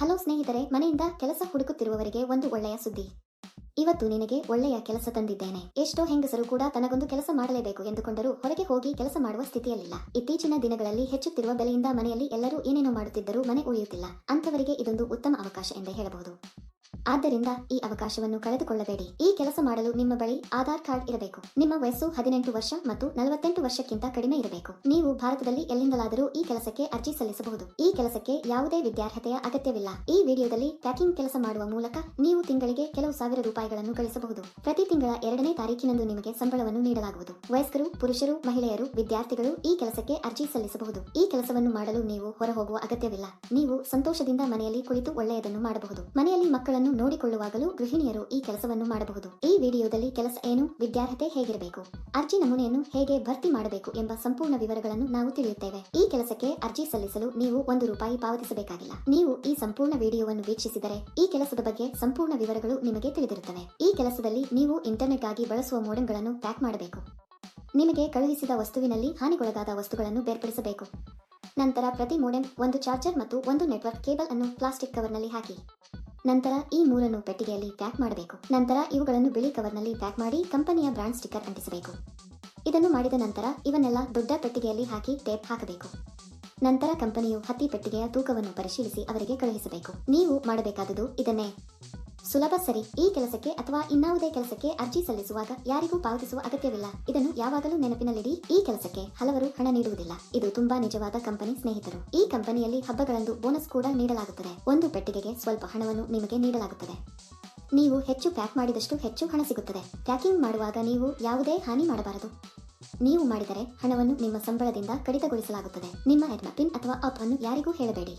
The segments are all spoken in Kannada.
ಹಲೋ ಸ್ನೇಹಿತರೆ, ಮನೆಯಿಂದ ಕೆಲಸ ಹುಡುಕುತ್ತಿರುವವರಿಗೆ ಒಂದು ಒಳ್ಳೆಯ ಸುದ್ದಿ. ಇವತ್ತು ನಿನಗೆ ಒಳ್ಳೆಯ ಕೆಲಸ ತಂದಿದ್ದೇನೆ. ಎಷ್ಟೋ ಹೆಂಗಸರು ಕೂಡ ತನಗೊಂದು ಕೆಲಸ ಮಾಡಲೇಬೇಕು ಎಂದುಕೊಂಡರೂ ಹೊರಗೆ ಹೋಗಿ ಕೆಲಸ ಮಾಡುವ ಸ್ಥಿತಿಯಲ್ಲಿಲ್ಲ. ಇತ್ತೀಚಿನ ದಿನಗಳಲ್ಲಿ ಹೆಚ್ಚುತ್ತಿರುವ ಬೆಲೆಯಿಂದ ಮನೆಯಲ್ಲಿ ಎಲ್ಲರೂ ಏನೇನೋ ಮಾಡುತ್ತಿದ್ದರೂ ಮನೆ ಉಳಿಯುತ್ತಿಲ್ಲ. ಅಂತವರಿಗೆ ಇದೊಂದು ಉತ್ತಮ ಅವಕಾಶ ಎಂದೇ ಹೇಳಬಹುದು. ಆದ್ದರಿಂದ ಈ ಅವಕಾಶವನ್ನು ಕಳೆದುಕೊಳ್ಳಬೇಡಿ. ಈ ಕೆಲಸ ಮಾಡಲು ನಿಮ್ಮ ಬಳಿ ಆಧಾರ್ ಕಾರ್ಡ್ ಇರಬೇಕು. ನಿಮ್ಮ ವಯಸ್ಸು ಹದಿನೆಂಟು ವರ್ಷ ಮತ್ತು ನಲವತ್ತೆಂಟು ವರ್ಷಕ್ಕಿಂತ ಕಡಿಮೆ ಇರಬೇಕು. ನೀವು ಭಾರತದಲ್ಲಿ ಎಲ್ಲಿಂದಲಾದರೂ ಈ ಕೆಲಸಕ್ಕೆ ಅರ್ಜಿ ಸಲ್ಲಿಸಬಹುದು. ಈ ಕೆಲಸಕ್ಕೆ ಯಾವುದೇ ವಿದ್ಯಾರ್ಹತೆಯ ಅಗತ್ಯವಿಲ್ಲ. ಈ ವಿಡಿಯೋದಲ್ಲಿ ಪ್ಯಾಕಿಂಗ್ ಕೆಲಸ ಮಾಡುವ ಮೂಲಕ ನೀವು ತಿಂಗಳಿಗೆ ಕೆಲವು ಸಾವಿರ ರೂಪಾಯಿಗಳನ್ನು ಗಳಿಸಬಹುದು. ಪ್ರತಿ ತಿಂಗಳ ಎರಡನೇ ತಾರೀಕಿನಂದು ನಿಮಗೆ ಸಂಬಳವನ್ನು ನೀಡಲಾಗುವುದು. ವಯಸ್ಕರು, ಪುರುಷರು, ಮಹಿಳೆಯರು, ವಿದ್ಯಾರ್ಥಿಗಳು ಈ ಕೆಲಸಕ್ಕೆ ಅರ್ಜಿ ಸಲ್ಲಿಸಬಹುದು. ಈ ಕೆಲಸವನ್ನು ಮಾಡಲು ನೀವು ಹೊರಹೋಗುವ ಅಗತ್ಯವಿಲ್ಲ. ನೀವು ಸಂತೋಷದಿಂದ ಮನೆಯಲ್ಲಿ ಕುಳಿತು ಒಳ್ಳೆಯದನ್ನು ಮಾಡಬಹುದು. ಮನೆಯಲ್ಲಿ ಮಕ್ಕಳನ್ನು ನೋಡಿಕೊಳ್ಳುವಾಗಲೂ ಗೃಹಿಣಿಯರು ಈ ಕೆಲಸವನ್ನು ಮಾಡಬಹುದು. ಈ ವಿಡಿಯೋದಲ್ಲಿ ಕೆಲಸ ಏನು, ವಿದ್ಯಾರ್ಹತೆ ಹೇಗಿರಬೇಕು, ಅರ್ಜಿ ನಮೂನೆಯನ್ನು ಹೇಗೆ ಭರ್ತಿ ಮಾಡಬೇಕು ಎಂಬ ಸಂಪೂರ್ಣ ವಿವರಗಳನ್ನು ನಾವು ತಿಳಿಯುತ್ತೇವೆ. ಈ ಕೆಲಸಕ್ಕೆ ಅರ್ಜಿ ಸಲ್ಲಿಸಲು ನೀವು ಒಂದು ರೂಪಾಯಿ ಪಾವತಿಸಬೇಕಾಗಿಲ್ಲ. ನೀವು ಈ ಸಂಪೂರ್ಣ ವಿಡಿಯೋವನ್ನು ವೀಕ್ಷಿಸಿದರೆ ಈ ಕೆಲಸದ ಬಗ್ಗೆ ಸಂಪೂರ್ಣ ವಿವರಗಳು ನಿಮಗೆ ತಿಳಿದಿರುತ್ತವೆ. ಈ ಕೆಲಸದಲ್ಲಿ ನೀವು ಇಂಟರ್ನೆಟ್ ಆಗಿ ಬಳಸುವ ಮೋಡೆಂಗಳನ್ನು ಪ್ಯಾಕ್ ಮಾಡಬೇಕು. ನಿಮಗೆ ಕಳುಹಿಸಿದ ವಸ್ತುವಿನಲ್ಲಿ ಹಾನಿಗೊಳಗಾದ ವಸ್ತುಗಳನ್ನು ಬೇರ್ಪಡಿಸಬೇಕು. ನಂತರ ಪ್ರತಿ ಮೋಡೆಮ್ ಒಂದು ಚಾರ್ಜರ್ ಮತ್ತು ಒಂದು ನೆಟ್ವರ್ಕ್ ಕೇಬಲ್ ಅನ್ನು ಪ್ಲಾಸ್ಟಿಕ್ ಕವರ್ನಲ್ಲಿ ಹಾಕಿ. ನಂತರ ಈ ಮೂರನ್ನು ಪೆಟ್ಟಿಗೆಯಲ್ಲಿ ಪ್ಯಾಕ್ ಮಾಡಬೇಕು. ನಂತರ ಇವುಗಳನ್ನು ಬಿಳಿ ಕವರ್ನಲ್ಲಿ ಪ್ಯಾಕ್ ಮಾಡಿ ಕಂಪನಿಯ ಬ್ರಾಂಡ್ ಸ್ಟಿಕ್ಕರ್ ಅಂಟಿಸಬೇಕು. ಇದನ್ನು ಮಾಡಿದ ನಂತರ ಇವನ್ನೆಲ್ಲ ದೊಡ್ಡ ಪೆಟ್ಟಿಗೆಯಲ್ಲಿ ಹಾಕಿ ಟೇಪ್ ಹಾಕಬೇಕು. ನಂತರ ಕಂಪನಿಯು ಹತ್ತಿ ಪೆಟ್ಟಿಗೆಯ ತೂಕವನ್ನು ಪರಿಶೀಲಿಸಿ ಅವರಿಗೆ ಕಳುಹಿಸಬೇಕು. ನೀವು ಮಾಡಬೇಕಾದುದು ಇದನ್ನೇ. ಸುಲಭ, ಸರಿ. ಈ ಕೆಲಸಕ್ಕೆ ಅಥವಾ ಇನ್ನಾವುದೇ ಕೆಲಸಕ್ಕೆ ಅರ್ಜಿ ಸಲ್ಲಿಸುವಾಗ ಯಾರಿಗೂ ಪಾವತಿಸುವ ಅಗತ್ಯವಿಲ್ಲ. ಇದನ್ನು ಯಾವಾಗಲೂ ನೆನಪಿನಲ್ಲಿಡಿ. ಈ ಕೆಲಸಕ್ಕೆ ಹಲವರು ಹಣ ನೀಡುವುದಿಲ್ಲ. ಇದು ತುಂಬಾ ನಿಜವಾದ ಕಂಪನಿ ಸ್ನೇಹಿತರು. ಈ ಕಂಪನಿಯಲ್ಲಿ ಹಬ್ಬಗಳಂದು ಬೋನಸ್ ಕೂಡ ನೀಡಲಾಗುತ್ತದೆ. ಒಂದು ಪೆಟ್ಟಿಗೆಗೆ ಸ್ವಲ್ಪ ಹಣವನ್ನು ನಿಮಗೆ ನೀಡಲಾಗುತ್ತದೆ. ನೀವು ಹೆಚ್ಚು ಪ್ಯಾಕ್ ಮಾಡಿದಷ್ಟು ಹೆಚ್ಚು ಹಣ ಸಿಗುತ್ತದೆ. ಪ್ಯಾಕಿಂಗ್ ಮಾಡುವಾಗ ನೀವು ಯಾವುದೇ ಹಾನಿ ಮಾಡಬಾರದು. ನೀವು ಮಾಡಿದರೆ ಹಣವನ್ನು ನಿಮ್ಮ ಸಂಬಳದಿಂದ ಕಡಿತಗೊಳಿಸಲಾಗುತ್ತದೆ. ನಿಮ್ಮ ಎಡ್ಮ ಪಿನ್ ಅಥವಾ ಅಪ್ ಅನ್ನು ಯಾರಿಗೂ ಹೇಳಬೇಡಿ.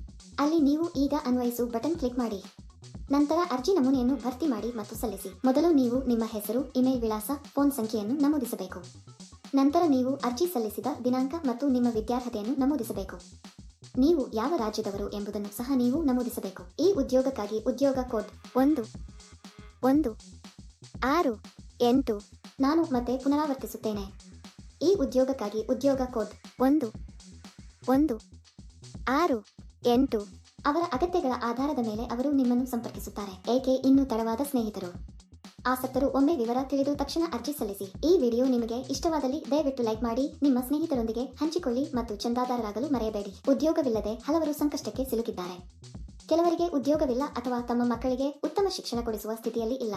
ಅಲ್ಲಿ ನೀವು ಈಗ ಅನ್ವಯಿಸು ಬಟನ್ ಕ್ಲಿಕ್ ಮಾಡಿ. ನಂತರ ಅರ್ಜಿ ನಮೂನೆಯನ್ನು ಭರ್ತಿ ಮಾಡಿ ಮತ್ತು ಸಲ್ಲಿಸಿ. ಮೊದಲು ನೀವು ನಿಮ್ಮ ಹೆಸರು, ಇಮೇಲ್ ವಿಳಾಸ, ಫೋನ್ ಸಂಖ್ಯೆಯನ್ನು ನಮೂದಿಸಬೇಕು. ನಂತರ ನೀವು ಅರ್ಜಿ ಸಲ್ಲಿಸಿದ ದಿನಾಂಕ ಮತ್ತು ನಿಮ್ಮ ವಿದ್ಯಾರ್ಹತೆಯನ್ನು ನಮೂದಿಸಬೇಕು. ನೀವು ಯಾವ ರಾಜ್ಯದವರು ಎಂಬುದನ್ನು ಸಹ ನೀವು ನಮೂದಿಸಬೇಕು. ಈ ಉದ್ಯೋಗಕ್ಕಾಗಿ ಉದ್ಯೋಗ ಕೋಡ್ ಒಂದು ಒಂದು, ಆರು, ಎಂಟು ನಾನು ಮತ್ತೆ ಪುನರಾವರ್ತಿಸುತ್ತೇನೆ. ಈ ಉದ್ಯೋಗಕ್ಕಾಗಿ ಉದ್ಯೋಗ ಕೋಡ್ ಒಂದು ಒಂದು, ಆರು ಎಂಟು. ಅವರ ಅಗತ್ಯಗಳ ಆಧಾರದ ಮೇಲೆ ಅವರು ನಿಮ್ಮನ್ನು ಸಂಪರ್ಕಿಸುತ್ತಾರೆ. ಏಕೆ? ಇನ್ನೂ ತಡವಾದ ಸ್ನೇಹಿತರು. ಆಸಕ್ತರು, ಒಮ್ಮೆ ವಿವರ ತಿಳಿದು ತಕ್ಷಣ ಅರ್ಜಿ ಸಲ್ಲಿಸಿ. ಈ ವಿಡಿಯೋ ನಿಮಗೆ ಇಷ್ಟವಾದಲ್ಲಿ ದಯವಿಟ್ಟು ಲೈಕ್ ಮಾಡಿ, ನಿಮ್ಮ ಸ್ನೇಹಿತರೊಂದಿಗೆ ಹಂಚಿಕೊಳ್ಳಿ ಮತ್ತು ಚಂದಾದಾರರಾಗಲು ಮರೆಯಬೇಡಿ. ಉದ್ಯೋಗವಿಲ್ಲದೆ ಹಲವರು ಸಂಕಷ್ಟಕ್ಕೆ ಸಿಲುಕಿದ್ದಾರೆ. ಕೆಲವರಿಗೆ ಉದ್ಯೋಗವಿಲ್ಲ ಅಥವಾ ತಮ್ಮ ಮಕ್ಕಳಿಗೆ ಉತ್ತಮ ಶಿಕ್ಷಣ ಕೊಡಿಸುವ ಸ್ಥಿತಿಯಲ್ಲಿ ಇಲ್ಲ.